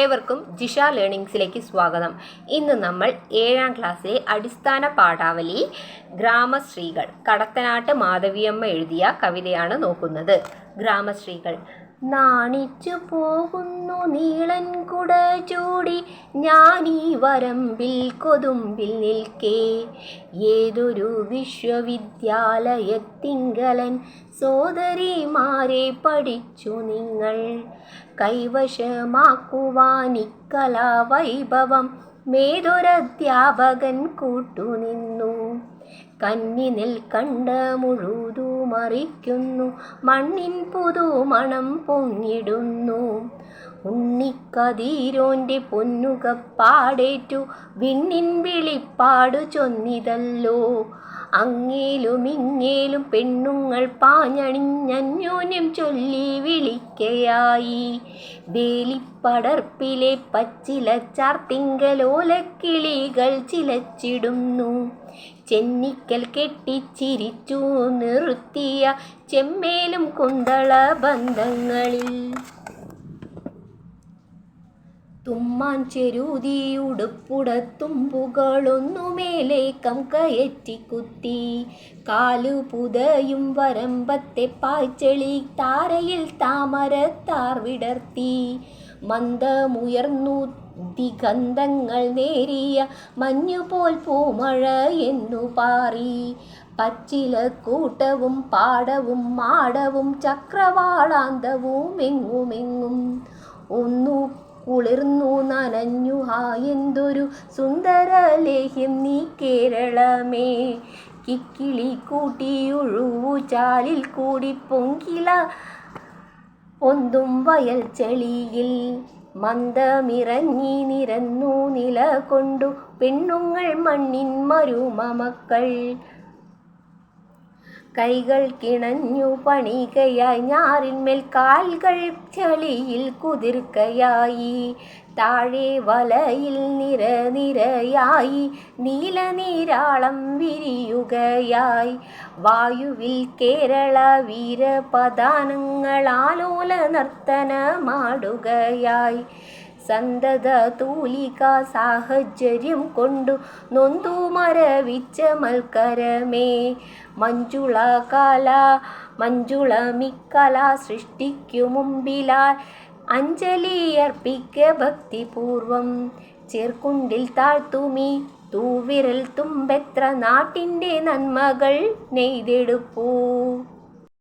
ഏവർക്കും ജിഷ ലേണിംഗ്സിലേക്ക് സ്വാഗതം. ഇന്ന് നമ്മൾ ഏഴാം ക്ലാസ്സിലെ അടിസ്ഥാന പാഠാവലി ഗ്രാമശ്രീകൾ കടത്തനാട്ട് മാധവിയമ്മ എഴുതിയ കവിതയാണ് നോക്കുന്നത്. ഗ്രാമശ്രീകൾ നാണിച്ചു പോകുന്നു നീളൻ കുട ചൂടി. ഞാനീ വരമ്പിൽ കൊതുമ്പിൽ നിൽക്കേ. ഏതൊരു വിശ്വവിദ്യാലയത്തിങ്കലൻ സോദരിമാരെ പഠിച്ചു നിങ്ങൾ. കൈവശമാക്കുവാനിക്കലാവൈഭവം മേതൊരധ്യാപകൻ കൂട്ടുനിന്നു. കന്നിനിൽ കണ്ട മുഴുതു മറിക്കുന്നു. മണ്ണിൻ പുതു മണം പൊങ്ങിടുന്നു. ഉണ്ണിക്കതീരോന്റെ പൊന്നുകപ്പാടേറ്റു വിണ്ണിൻ വിളിപ്പാടു ചൊന്നിതല്ലോ. അങ്ങേലും ഇങ്ങേലും പെണ്ണുങ്ങൾ പാഞ്ഞണിഞ്ഞന്യോന്യം ചൊല്ലി വിളിക്കയായി. വേലിപ്പടർപ്പിലെ പച്ചില ചാർത്തിങ്കലോലക്കിളികൾ ചിലച്ചിടുന്നു. ചെന്നിക്കൽ കെട്ടിച്ചിരിച്ചു നിർത്തിയ ചെമ്മേലും കുന്തള ബന്ധങ്ങളിൽ. തുമ്മാൻ ചെരുതി ഉടുപ്പുടത്തുമ്പുകളൊന്നുമേലേക്കം കയറ്റി കുത്തി കാലു പുതയും വരമ്പത്തെ പായ്ച്ചെളി താരയിൽ താമരത്താർ വിടർത്തി മന്ദമുയർന്നു ദിഗന്ധങ്ങൾ നേരിയ മഞ്ഞുപോൽ പൂമഴ എന്നു പാറി പച്ചിലക്കൂട്ടവും പാടവും മാടവും ചക്രവാളാന്തവും എങ്ങുമെങ്ങും ഒന്നു കുളിർന്നു നനഞ്ഞു. ഹാ എന്തൊരു സുന്ദര ലേഹ്യം നീ കേരളമേ. കിക്കിളി കൂട്ടിയുഴുവു ചാലിൽ കൂടി പൊങ്കില. പൊന്തും വയൽ ചെളിയിൽ മന്ദമിറങ്ങി നിരന്നു നില കൊണ്ടു പെണ്ണുങ്ങൾ മണ്ണിൻ മരുമമക്കൾ കൈകൾ കിണഞ്ഞു പണികയായി. ഞാറിന്മേൽ കാൽകൾ ചളിയിൽ കുതിർക്കയായി. താഴെ വലയിൽ നിര നിരയായി. നീലനീരാളം വിരിയുകയായി. വായുവിൽ കേരള വീരപദാനങ്ങൾ ആലോല നർത്തനമാടുകയായി. സന്തത തൂലിക സാഹചര്യം കൊണ്ടു നൊന്തു മരവിച്ച മൽക്കരമേ. മഞ്ജുള കല മഞ്ജുള മിക്കല സൃഷ്ടിക്കു മുമ്പിലാൽ അഞ്ജലി അർപ്പിക്ക ഭക്തിപൂർവം. ചേർക്കുണ്ടിൽ താഴ്ത്തുമീ തൂവിരൽ തുമ്പെത്ര നാട്ടിന്റെ നന്മകൾ നെയ്തെടുപ്പൂ.